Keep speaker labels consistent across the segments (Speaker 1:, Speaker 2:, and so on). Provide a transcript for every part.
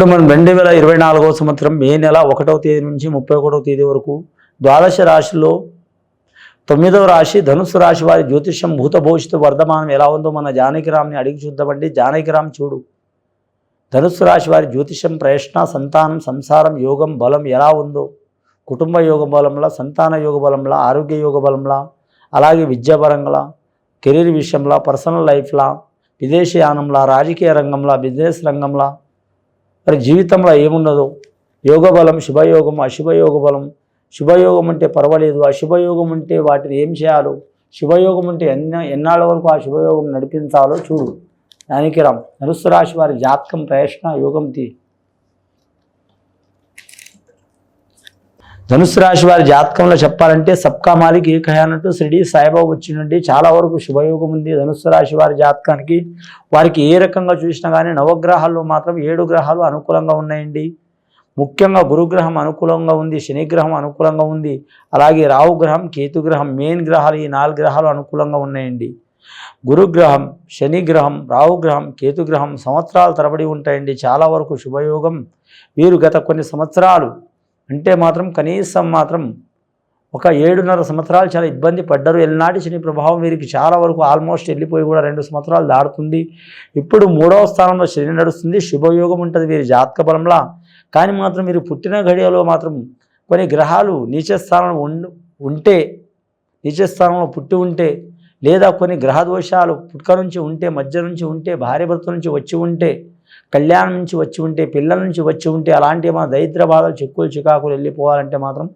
Speaker 1: ఇప్పుడు మనం రెండు వేల ఇరవై నాలుగవ సంవత్సరం మే నెల ఒకటవ తేదీ నుంచి ముప్పై ఒకటవ తేదీ వరకు ద్వాదశ రాశిలో తొమ్మిదవ రాశి ధనుసు రాశి వారి జ్యోతిష్యం భూత భవిష్యత్తు వర్ధమానం ఎలా ఉందో మన జానకిరామ్ని అడిగి చూద్దామండి. జానకిరామ్ చూడు. ధనుసు రాశి వారి జ్యోతిష్యం ప్రయత్న సంతానం సంసారం యోగం బలం ఎలా ఉందో. కుటుంబ యోగ బలంలా సంతాన యోగ బలంలా ఆరోగ్య యోగ బలంలా అలాగే విద్యాపరంగా కెరీర్ విషయంలో పర్సనల్ లైఫ్లా విదేశీయానంలా రాజకీయ రంగంలో బిజినెస్ రంగంలో మరి జీవితంలో ఏమున్నదో? యోగ బలం శుభయోగం అశుభయోగ బలం శుభయోగం అంటే పర్వాలేదు. అశుభయోగం అంటే వాటిని ఏం చేయాలో? శుభయోగం అంటే ఎన్న ఎన్నాళ్ళ వరకు ఆ శుభయోగం నడిపించాలో చూడు. దానికి రామ్ ధనుస్సు రాశి వారి జాతకం ప్రయత్న యోగం తీ. ధనుసు రాశి వారి జాతకంలో చెప్పాలంటే సబ్కా మాలిక్ ఏకహే సాయిబాబు షిరిడి వచ్చి నుండి చాలా వరకు శుభయోగం ఉంది ధనుసు రాశి వారి జాతకానికి. వారికి ఏ రకంగా చూసినా కానీ నవగ్రహాల్లో మాత్రం ఏడు గ్రహాలు అనుకూలంగా ఉన్నాయండి. ముఖ్యంగా గురుగ్రహం అనుకూలంగా ఉంది శనిగ్రహం అనుకూలంగా ఉంది. అలాగే రాహు గ్రహం కేతుగ్రహం మెయిన్ గ్రహాలు ఈ నాలుగు గ్రహాలు అనుకూలంగా ఉన్నాయండి. గురుగ్రహం శనిగ్రహం రాహుగ్రహం కేతుగ్రహం సంవత్సరాలు తరబడి ఉంటాయండి. చాలా వరకు శుభయోగం. వీరు గత కొన్ని సంవత్సరాలు అంటే మాత్రం కనీసం మాత్రం ఒక ఏడున్నర సంవత్సరాలు చాలా ఇబ్బంది పడ్డారు. ఎల్నాటి శని ప్రభావం వీరికి చాలా వరకు ఆల్మోస్ట్ వెళ్ళిపోయి కూడా రెండు సంవత్సరాలు దాడుతుంది ఇప్పుడు మూడవ స్థానంలో శని నడుస్తుంది. శుభయోగం ఉంటుంది వీరి జాతక బలంలా. కానీ మాత్రం మీరు పుట్టిన ఘడియలో మాత్రం కొన్ని గ్రహాలు నీచ స్థానంలో ఉండు ఉంటే నీచ స్థానంలో పుట్టి ఉంటే లేదా కొన్ని గ్రహ దోషాలు పుట్టుక నుంచి ఉంటే మధ్య నుంచి ఉంటే భార్య భర్త నుంచి వచ్చి ఉంటే కళ్యాణం నుంచి వచ్చి ఉంటే పిల్లల నుంచి వచ్చి ఉంటే అలాంటి మన దరిద్ర బాధలు చిక్కులు చికాకులు వెళ్ళిపోవాలంటే మాత్రం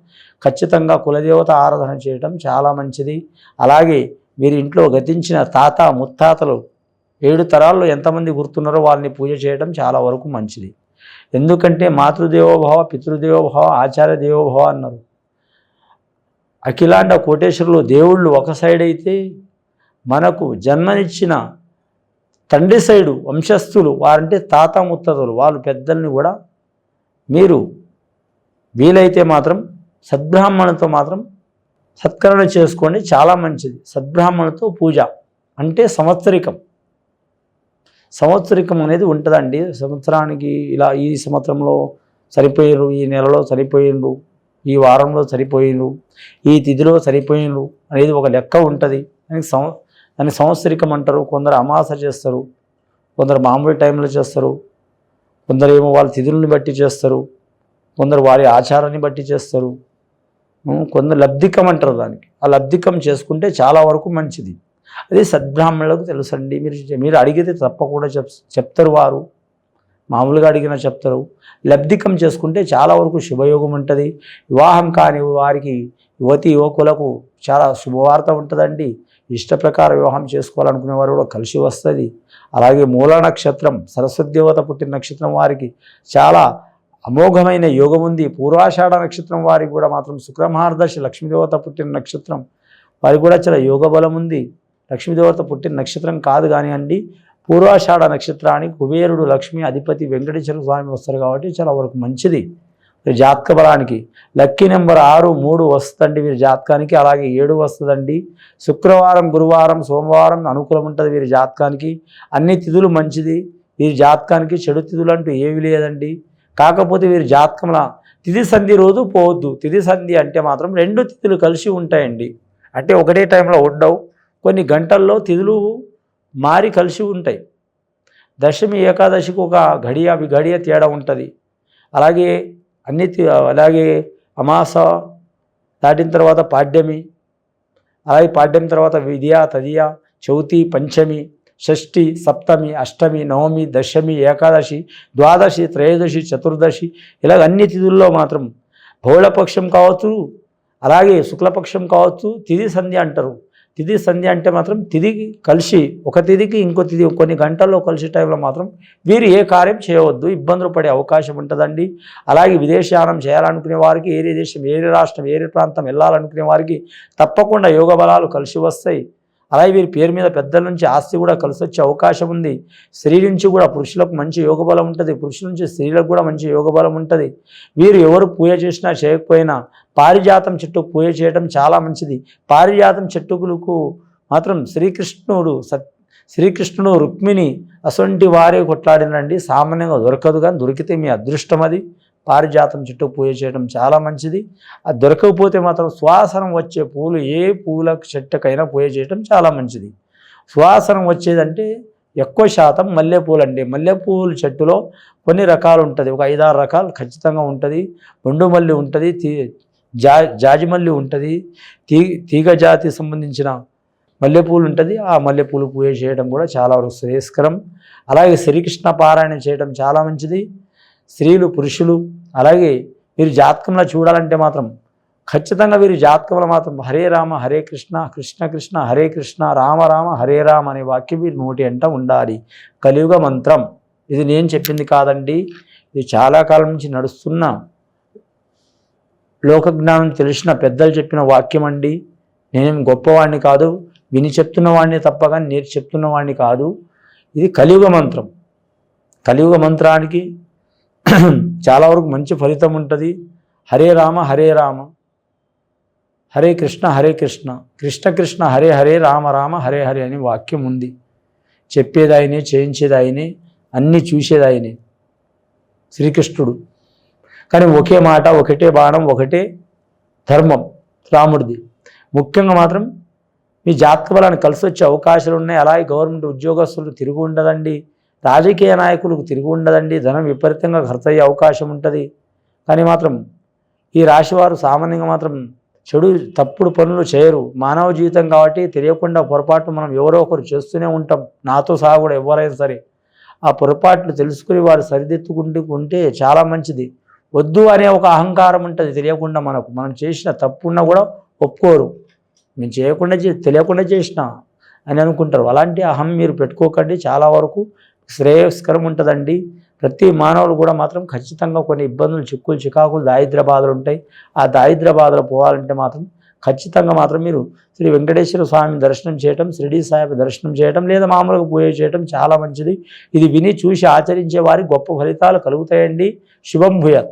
Speaker 1: ఖచ్చితంగా కులదేవత ఆరాధన చేయటం చాలా మంచిది. అలాగే వీరి ఇంట్లో గతించిన తాత ముత్తాతలు ఏడు తరాల్లో ఎంతమంది గుర్తున్నారో వాళ్ళని పూజ చేయడం చాలా వరకు మంచిది. ఎందుకంటే మాతృదేవోభవ పితృదేవోభవ ఆచార్య దేవోభవ అన్నారు. అఖిలాండ కోటేశ్వరులు దేవుళ్ళు ఒక సైడ్ అయితే మనకు జన్మనిచ్చిన తండ్రి సైడు వంశస్థులు వారంటే తాత ముత్తతులు వాళ్ళు పెద్దల్ని కూడా మీరు వీలైతే మాత్రం సద్బ్రాహ్మణులతో మాత్రం సత్కరణ చేసుకోండి. చాలా మంచిది. సద్బ్రాహ్మణులతో పూజ అంటే సంవత్సరికం. సంవత్సరికం అనేది ఉంటుందండి. సంవత్సరానికి ఇలా ఈ సంవత్సరంలో సరిపోయినరు ఈ నెలలో సరిపోయినరు ఈ వారంలో సరిపోయినరు ఈ తిథిలో సరిపోయినరు అనేది ఒక లెక్క ఉంటుంది. దానికి సం దాన్ని సంవత్సరికం అంటారు. కొందరు అమాస చేస్తారు. కొందరు మామూలు టైంలో చేస్తారు. కొందరు ఏమో వాళ్ళ తిథులను బట్టి చేస్తారు. కొందరు వారి ఆచారాన్ని బట్టి చేస్తారు. కొందరు లబ్ధికం అంటారు దానికి. ఆ లబ్ధికం చేసుకుంటే చాలా వరకు మంచిది. అది సద్బ్రాహ్మణులకు తెలుసండి. మీరు మీరు అడిగితే తప్పకుండా చెప్ చెప్తారు వారు. మామూలుగా అడిగినా చెప్తారు. లబ్ధికం చేసుకుంటే చాలా వరకు శుభయోగం ఉంటుంది. వివాహం కాని వారికి యువతి యువకులకు చాలా శుభవార్త ఉంటుందండి. ఇష్టప్రకార వివాహం చేసుకోవాలనుకునే వారు కూడా కలిసి వస్తుంది. అలాగే మూల నక్షత్రం సరస్వతి దేవత పుట్టిన నక్షత్రం వారికి చాలా అమోఘమైన యోగం ఉంది. పూర్వాషాఢ నక్షత్రం వారికి కూడా మాత్రం శుక్రమహారదర్శి లక్ష్మీదేవత పుట్టిన నక్షత్రం వారికి కూడా చాలా యోగ బలం ఉంది. లక్ష్మీదేవత పుట్టిన నక్షత్రం కాదు కానివ్వండి పూర్వాషాఢ నక్షత్రానికి కుబేరుడు లక్ష్మి అధిపతి వెంకటేశ్వర స్వామి వస్తారు కాబట్టి చాలా వరకు మంచిది. జాతక బలానికి. లక్కీ నెంబర్ ఆరు మూడు వస్తుందండి వీరి జాతకానికి అలాగే ఏడు వస్తుందండి. శుక్రవారం గురువారం సోమవారం అనుకూలం ఉంటుంది వీరి జాతకానికి. అన్ని తిథులు మంచిది. వీరి జాతకానికి చెడు తిథులు అంటూ ఏమీ లేదండి. కాకపోతే వీరి జాతకంలో తిథి సంధి రోజు పోవద్దు. తిథి సంధి అంటే మాత్రం రెండు తిథులు కలిసి ఉంటాయండి. అంటే ఒకటే టైంలో ఉండవు. కొన్ని గంటల్లో తిథులు మారి కలిసి ఉంటాయి. దశమి ఏకాదశికి ఒక ఘడియ గడియ తేడా ఉంటుంది. అలాగే అన్ని తి- అలాగే అమాస దాటిన తర్వాత పాడ్యమి అలాగే పాడ్యం తర్వాత విధియ తదియ చవితి పంచమి షష్ఠి సప్తమి అష్టమి నవమి దశమి ఏకాదశి ద్వాదశి త్రయోదశి చతుర్దశి ఇలాగ అన్ని తిథుల్లో మాత్రం బహుళపక్షం కావచ్చు అలాగే శుక్లపక్షం కావచ్చు తిథి సంధ్య అంటారు. తిథి సంధ్య అంటే మాత్రం తిది కలిసి ఒక తిథికి ఇంకో తిది కొన్ని గంటల్లో కలిసి టైంలో మాత్రం వీరు ఏ కార్యం చేయవద్దు ఇబ్బందులు పడే అవకాశం ఉంటుందండి. అలాగే విదేశయానం చేయాలనుకునే వారికి ఏరే దేశం ఏరే రాష్ట్రం ఏరే ప్రాంతం వెళ్ళాలనుకునే వారికి తప్పకుండా యోగ బలాలు కలిసి వస్తాయి. అలాగే వీరి పేరు మీద పెద్దల నుంచి ఆస్తి కూడా కలిసి వచ్చే అవకాశం ఉంది. స్త్రీ నుంచి కూడా పురుషులకు మంచి యోగ బలం ఉంటుంది. పురుషుల నుంచి స్త్రీలకు కూడా మంచి యోగ బలం ఉంటుంది. వీరు ఎవరు పూజ చేసినా చేయకపోయినా పారిజాతం చెట్టు పూజ చేయడం చాలా మంచిది. పారిజాతం చెట్టుకులకు మాత్రం శ్రీకృష్ణుడు సత్ శ్రీకృష్ణుడు రుక్మిణి అసొంటి వారే కొట్లాడినండి సామాన్యంగా దొరకదు కానీ దొరికితే మీ అదృష్టం అది. పారిజాతం చుట్టూ పూజ చేయడం చాలా మంచిది. అది దొరకకపోతే మాత్రం సువాసనం వచ్చే పూలు ఏ పూల చెట్టుకైనా పూజ చేయడం చాలా మంచిది. సువాసనం వచ్చేదంటే ఎక్కువ శాతం మల్లెపూలు అండి. మల్లెపూల చెట్టులో కొన్ని రకాలు ఉంటుంది. ఒక ఐదారు రకాలు ఖచ్చితంగా ఉంటుంది. బొండు మల్లి ఉంటుంది తీ జా జాజిమల్లి ఉంటుంది తీ తీగ జాతి సంబంధించిన మల్లెపూలు ఉంటుంది. ఆ మల్లెపూలు పూజ చేయడం కూడా చాలా వరకు శ్రేయస్కరం. అలాగే శ్రీకృష్ణ పారాయణ చేయడం చాలా మంచిది. స్త్రీలు పురుషులు అలాగే మీరు జాతకంలో చూడాలంటే మాత్రం ఖచ్చితంగా వీరి జాతకంలో మాత్రం హరే రామ హరే కృష్ణ కృష్ణ కృష్ణ హరే కృష్ణ రామ రామ హరే రామ అనే వాక్యం వీరి నోటి అంట ఉండాలి. కలియుగ మంత్రం. ఇది నేను చెప్పింది కాదండి. ఇది చాలా కాలం నుంచి నడుస్తున్న లోకజ్ఞానం తెలిసిన పెద్దలు చెప్పిన వాక్యం అండి. నేనేం గొప్పవాడిని కాదు. విని చెప్తున్న వాడిని తప్ప కానీ నేను చెప్తున్న వాడిని కాదు. ఇది కలియుగ మంత్రం. కలియుగ మంత్రానికి చాలా వరకు మంచి ఫలితం ఉంటుంది. హరే రామ హరే రామ. హరే కృష్ణ హరే కృష్ణ. కృష్ణ కృష్ణ హరే హరే రామ రామ హరే హరే అని వాక్యం ఉంది. చెప్పేది ఆయనే చేయించేది ఆయనే అన్నీ చూసేది ఆయనే శ్రీకృష్ణుడు. కానీ ఒకే మాట ఒకటే బాణం ఒకటే ధర్మం రాముడిది. ముఖ్యంగా మాత్రం మీ జాతక బలాన్ని కలిసి వచ్చే అవకాశాలు ఉన్నాయి అలాగే గవర్నమెంట్ ఉద్యోగస్తులు తిరిగి ఉండదండి. రాజకీయ నాయకులకు తిరిగి ఉండదండి. ధనం విపరీతంగా ఖర్చు అయ్యే అవకాశం ఉంటుంది. కానీ మాత్రం ఈ రాశివారు సామాన్యంగా మాత్రం చెడు తప్పుడు పనులు చేయరు. మానవ జీవితం కాబట్టి తెలియకుండా పొరపాటు మనం ఎవరో ఒకరు చేస్తూనే ఉంటాం. నాతో సహా కూడా ఎవరైనా సరే. ఆ పొరపాట్లు తెలుసుకుని వారు సరిదిద్దుకుంటూ ఉంటే చాలా మంచిది. వద్దు అనే ఒక అహంకారం ఉంటుంది. తెలియకుండా మనకు మనం చేసిన తప్పున్నా కూడా ఒప్పుకోరు. మేము చేయకుండా చే తెలియకుండా చేసిన అని అనుకుంటారు. అలాంటి అహం మీరు పెట్టుకోకండి. చాలా వరకు శ్రేయస్కరం ఉంటుందండి ప్రతి మానవులు కూడా మాత్రం ఖచ్చితంగా కొన్ని ఇబ్బందులు చిక్కులు చికాకులు దారిద్ర బాధలు ఉంటాయి. ఆ దారిద్ర బాధలు పోవాలంటే మాత్రం ఖచ్చితంగా మాత్రం మీరు శ్రీ వెంకటేశ్వర స్వామిని దర్శనం చేయటం షిరిడి సాహిబ్ దర్శనం చేయటం లేదా మామూలుగా పూజ చేయటం చాలా మంచిది. ఇది విని చూసి ఆచరించే వారికి గొప్ప ఫలితాలు కలుగుతాయండి. శుభం భూయత్.